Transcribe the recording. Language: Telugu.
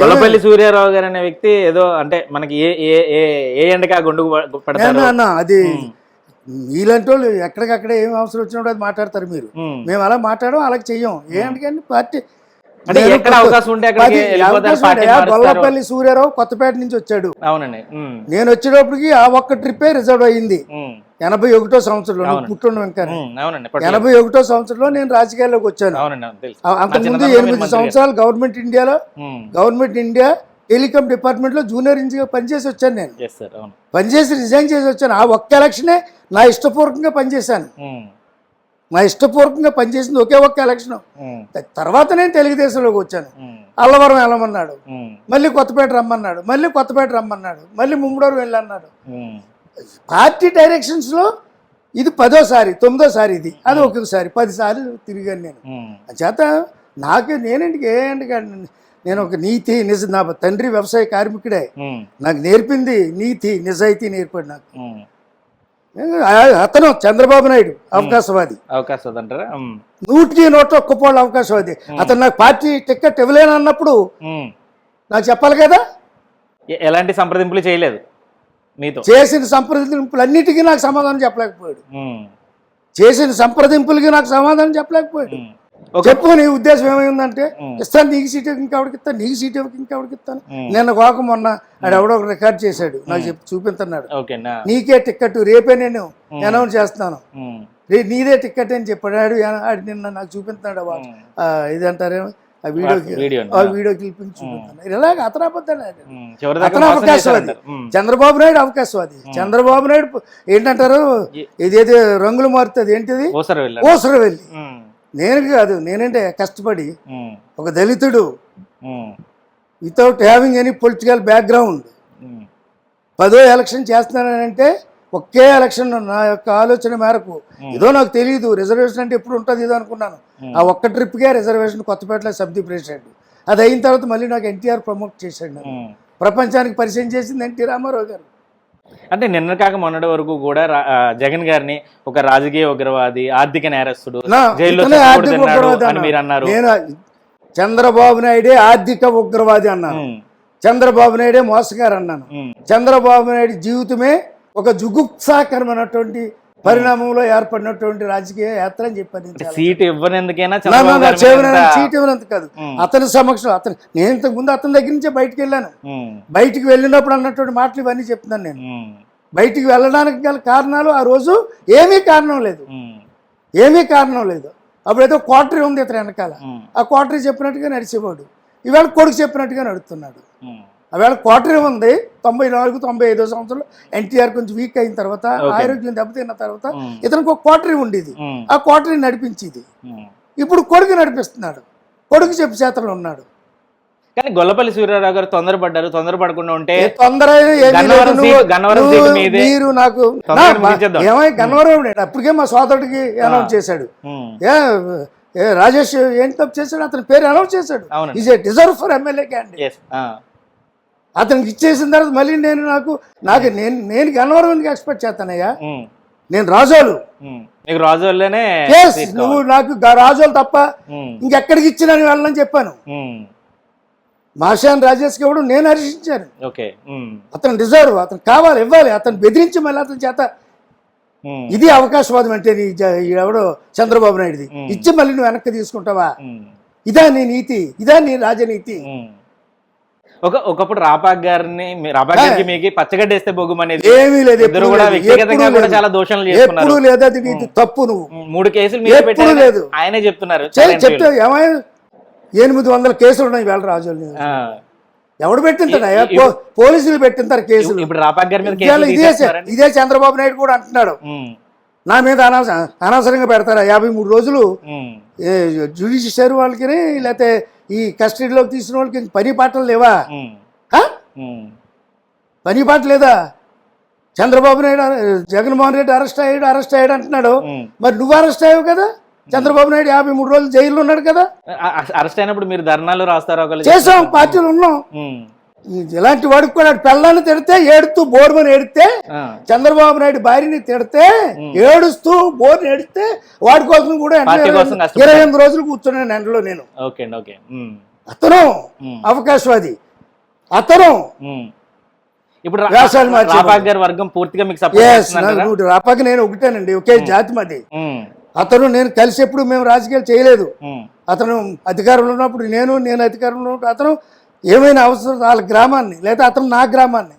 గొల్లపల్లి సూర్యారావు గారు అనే వ్యక్తి ఏదో అంటే మనకి ఏ ఏ ఏ ఏ ఎండకి ఆ గుండుకు పడతారు. అది మీలాంటి వాళ్ళు ఎక్కడికక్కడ ఏం అవసరం వచ్చినప్పుడు అది మాట్లాడతారు మీరు. మేము. అలా మాట్లాడడం అలా చెయ్యం. పార్టీ అంటే పార్టీ. గొల్లపల్లి సూర్యారావు కొత్తపేట నుంచి వచ్చాడు. అవునండి. నేను వచ్చేటప్పటికి ఆ ఒక్క ట్రిప్పే రిజర్వ్ అయ్యింది. ఉమ్, ఎనభై ఒకటో సంవత్సరంలో. పుట్టుండవు ఇంకా. ఎనభై ఒకటో సంవత్సరంలో నేను రాజకీయాల్లోకి వచ్చాను. అంతకుముందు ఎనిమిది సంవత్సరాలు గవర్నమెంట్ ఇండియాలో గవర్నమెంట్ ఇండియా టెలికాం డిపార్ట్మెంట్లో జూనియర్ ఇంజనీర్ పనిచేసి వచ్చాను నేను. పనిచేసి రిజైన్ చేసి వచ్చాను. ఆ ఒక్క ఎలక్షనే నా ఇష్టపూర్వకంగా పనిచేశాను. నా ఇష్టపూర్వకంగా పనిచేసింది ఒకే ఒక్క ఎలక్షన్ తర్వాత నేను తెలుగుదేశంలోకి వచ్చాను. అల్లవరం వెళ్ళమన్నాడు. మళ్ళీ కొత్తపేట రమ్మన్నాడు. మళ్ళీ కొత్తపేట రమ్మన్నాడు. మళ్ళీ ముమ్మడోరు వెళ్ళన్నాడు. పార్టీ డైరెక్షన్స్లో ఇది పదోసారి తొమ్మిదోసారి ఇది. అది ఒక్కొక్కసారి పదిసార్లు తిరిగాను నేను. చేత నాకు నేనండి ఏంటి నేను ఒక నీతి నిజ నా తండ్రి వ్యవసాయ కార్మికుడే. నాకు నేర్పింది నీతి నిజాయితీ నేర్పాడు నాకు. అతను చంద్రబాబు నాయుడు. అవకాశవాది అవకాశం ఉందంటారా ఉమ్, నూటికి నూట ఒక్క పోళ్ళు అవకాశవాది అతను నాకు పార్టీ టికెట్ ఇవ్వలేను అన్నప్పుడు. నాకు చెప్పాలి కదా? ఎలాంటి సంప్రదింపులు చేయలేదు మీతో? చేసిన సంప్రదింపులన్నిటికీ నాకు సమాధానం చెప్పలేకపోయాడు. చేసిన సంప్రదింపులకి నాకు సమాధానం చెప్పలేకపోయాడు. చెప్పు నీ ఉద్దేశం ఏమైందంటే. ఇస్తాను నీకు సీట్ ఇంకెవరికి ఇస్తాను నీకు సీట్ ఇవ్వక ఇంకెవరికి ఇస్తాను. నిన్న కాక మొన్న ఆడు ఎవడో ఒక రికార్డ్ చేశాడు నాకు చెప్పి చూపించున్నాడు. నీకే టికెట్ రేపే నేను అనౌన్స్ చేస్తున్నాను ఉమ్, రే నీదే టికెట్ అని చెప్పాడు ఆడు ఆడు నిన్న నాకు చూపించాడు. ఇదంటారేమో ఆ వీడియోని. ఆ వీడియో క్లిప్పింగ్ చూపిస్తాను ఇలాగ అతను అబద్ధాలు ఆడాడు. ఉమ్, చివరిదాకా అతను అవకాశవాది చంద్రబాబు నాయుడు అవకాశవాది చంద్రబాబు నాయుడు ఏంటంటారు? ఇదేదో రంగులు మారుతుంది ఏంటిది? ఓసరు నేను కాదు నేనంటే కష్టపడి ఒక దళితుడు. Without having any political background పదో ఎలక్షన్ చేస్తున్నానంటే ఒకే ఎలక్షన్ నా యొక్క ఆలోచన మేరకు. ఏదో నాకు తెలియదు రిజర్వేషన్ అంటే ఎప్పుడు ఉంటుంది ఇది అనుకున్నాను. ఆ ఒక్క ట్రిప్కే రిజర్వేషన్ కొత్తపేటలో సబ్ది ప్రెసిడెంట్ అది అయిన తర్వాత మళ్ళీ నాకు ఎన్టీఆర్ ప్రమోట్ చేశాడు. ప్రపంచానికి పరిచయం చేసింది ఎన్టీ రామారావు గారు. అంటే నిన్న కాక మొన్నటి వరకు కూడా జగన్ గారిని ఒక రాజకీయ ఉగ్రవాది ఆర్థిక నేరస్తుడు జైల్లో అని మీరు అన్నారు. నేను? చంద్రబాబు నాయుడే ఆర్థిక ఉగ్రవాది అన్నాను చంద్రబాబు నాయుడే మోసగారు అన్నాను. చంద్రబాబు నాయుడు జీవితమే ఒక జుగుప్సాకరమైనటువంటి పరిణామంలో ఏర్పడినటువంటి రాజకీయ యాత్ర అని చెప్పాను. సీట్ ఇవ్వనందుకేనా సీట్ ఇవ్వనంత కాదు. అతని సమక్షంలో అతను నేను ఇంతకు ముందు అతని దగ్గర నుంచే బయటికి వెళ్ళాను. బయటికి వెళ్ళినప్పుడు అన్నటువంటి మాటలు ఇవన్నీ చెప్తున్నాను నేను. బయటికి వెళ్ళడానికి గల కారణాలు ఆ రోజు ఏమీ కారణం లేదు. ఏమీ కారణం లేదు. అప్పుడైతే క్వార్టరీ ఉంది ఇతను వెనకాల. ఆ క్వార్టరీ చెప్పినట్టుగా నడిచేవాడు. ఈవేళ కొడుకు చెప్పినట్టుగా నడుస్తున్నాడు ఉమ్. ఆవేళ క్వార్టరీ ఉంది. తొంభై నాలుగు తొంభై ఐదో సంవత్సరంలో ఎన్టీఆర్ కొంచెం వీక్ అయిన తర్వాత ఆరోగ్యం దెబ్బతిన్న తర్వాత ఉమ్. ఇతనికి ఒక క్వార్టరీ ఉండేది. ఉమ్, ఆ క్వార్టరీ నడిపించేది. ఉమ్. ఇప్పుడు కొడుకు నడిపిస్తున్నాడు. కొడుకు చెప్పు చేతలు ఉన్నాడు. కానీ గొల్లపల్లి సూర్యారావు గారు తొందరపడ్డారు. తొందరపడకుండా ఉంటే తొందర. మీరు నాకు. ఏమై గన్నవరం? అప్పటికే మా సోదరుడికి అనౌన్స్ చేశాడు. ఏ రాజేష్ ఏం తప్పు చేశాడు? అతని పేరు అనౌన్స్ చేశాడు. Is a deserve for MLA candidate అతనికి ఇచ్చేసిన తర్వాత మళ్ళీ నేను నాకు నాకు నేను నేను గన్నవరం ఎక్స్పెక్ట్ చేస్తానయ్యా? నేను రాజోలు. నువ్వు. నాకు రాజోలు తప్ప ఇంకెక్కడికి ఇచ్చినా వెళ్ళని చెప్పాను. మాషాన్ రాజేష్ గౌడ్ నేను హర్షించాను. అతను డిజర్వ్ అతను కావాలి ఇవ్వాలి అతను బెదిరించి మళ్ళీ అతని చేత ఇది అవకాశవాదం అంటే ఎవడో చంద్రబాబు నాయుడుది. ఇచ్చి మళ్ళీ నువ్వు వెనక్కి తీసుకుంటావా? ఇదా నీ నీతి ఇదా నీ రాజనీతి. ఒక ఒకప్పుడు రాపాక్ గారిని రాపాక్ గారికి మీకు పచ్చగడ్డేస్తే బొగ్గుం అనేది ఏమీ లేదు ఇద్దరు కూడా వ్యక్తిగతంగా కూడా. చాలా దోషణలు ఎప్పుడు చేసుకున్నారు లేదు అది తప్పు నువ్వు. మూడు కేసులు మీరు పెట్టారు లేదు. ఆయనే చెప్తున్నారు చెప్తే. ఏమైనా ఎనిమిది వందల కేసులు ఉన్నాయి వేళ రాజులు ఆ, ఎవడు పెట్టింటాడా? ఇ- పో- పోలీసులు పెట్టింటారు కేసులు. ఇప్పుడు రాపాక్ గారి మీద ఇదే ఇదే చంద్రబాబు నాయుడు కూడా అంటున్నాడు. నా మీద అనవసరం అనవసరంగా పెడతారా? యాభై మూడు రోజులు జ్యుడిషియరీ వాళ్ళకి లేకపోతే ఈ కస్టడీలోకి తీసిన వాళ్ళకి పని పాటలు లేవా? పని పాట లేదా? చంద్రబాబు నాయుడు జగన్మోహన్ రెడ్డి అరెస్ట్ అయ్యాడు అరెస్ట్ అయ్యాడు అంటున్నాడు. మరి నువ్వు అరెస్ట్ అయ్యావు కదా? చంద్రబాబు నాయుడు యాభై మూడు రోజులు జైల్లో ఉన్నాడు కదా? అరెస్ట్ అయినప్పుడు మీరు ధర్నాలు రాస్తారో చేసాం పార్టీలు ఉన్నాం. ఇలాంటి వాడికి కూడా పెళ్ళాన్ని తిడితే ఏడుతూ బోర్మని ఏడితే చంద్రబాబు నాయుడు భార్యని తిడితే ఏడుస్తూ బోర్ని ఏడితే వాడి కోసం కూడా ఇరవై- ఎనిమిది రోజులు కూర్చున్నాను ఎండలో నేను. అతను అవకాశవాది. అతను. ఇప్పుడు రాపాక్ వర్గం పూర్తిగా మీకు నేను ఒకటేనండి ఒకే జాతి మాది. అతను నేను కలిసి ఎప్పుడు మేము రాజకీయాలు చేయలేదు. అతను అధికారంలో ఉన్నప్పుడు నేను నేను అధికారంలో ఉన్నప్పుడు అతను ఏమైనా అవసరం వాళ్ళ గ్రామాన్ని లేదా అతను నా గ్రామాన్ని.